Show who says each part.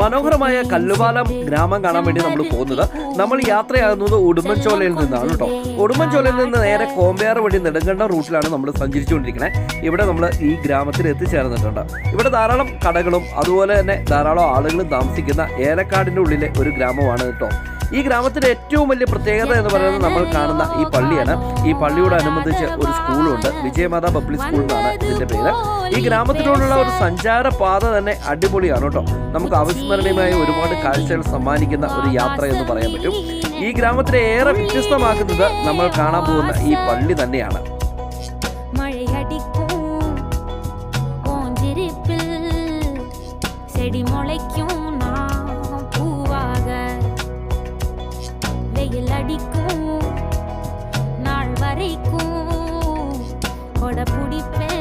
Speaker 1: മനോഹരമായ കല്ലുപാലം ഗ്രാമം കാണാൻ വേണ്ടി നമ്മൾ പോകുന്നത്. നമ്മൾ യാത്രയാകുന്നത് ഉടുമ്പൻചോലയിൽ നിന്നാണ് കേട്ടോ. ഉടുമ്പൻചോലയിൽ നിന്ന് നേരെ കോമ്പയാർ വഴി നെടുങ്കണ്ട റൂട്ടിലാണ് നമ്മൾ സഞ്ചരിച്ചുകൊണ്ടിരിക്കുന്നത് ഇവിടെ നമ്മൾ ഈ ഗ്രാമത്തിൽ എത്തിച്ചേർന്നിട്ടുണ്ട്. ഇവിടെ ധാരാളം കടകളും അതുപോലെ തന്നെ ധാരാളം ആളുകളും താമസിക്കുന്ന ഏലക്കാടിന്റെ ഉള്ളിലെ ഒരു ഗ്രാമമാണ് കേട്ടോ. ഈ ഗ്രാമത്തിന്റെ ഏറ്റവും വലിയ പ്രത്യേകത എന്ന് പറയുന്നത് നമ്മൾ കാണുന്ന ഈ പള്ളിയാണ്. ഈ പള്ളിയോട് പള്ളിയോടനുബന്ധിച്ച് ഒരു സ്കൂളുണ്ട്. വിജയമാത പബ്ലിക് സ്കൂൾ എന്നാണ് ഇതിന്റെ പേര്. ഈ ഗ്രാമത്തിനോടുള്ള ഒരു സഞ്ചാര പാത തന്നെ അടിപൊളിയാണ് കേട്ടോ. നമുക്ക് അവിസ്മരണീയമായ ഒരുപാട് കാഴ്ചകൾ സമ്മാനിക്കുന്ന ഒരു യാത്ര എന്ന് പറയാൻ പറ്റും. ഈ ഗ്രാമത്തിനെ ഏറെ വ്യത്യസ്തമാക്കുന്നത് നമ്മൾ കാണാൻ പോകുന്ന ഈ പള്ളി തന്നെയാണ്.
Speaker 2: മഴയടിക്കും ഓഞ്ചിരിപ്പിൽ வெயில் அடிக்கும் நாள் வரைக்கும் கொடை பிடிப்பேன்.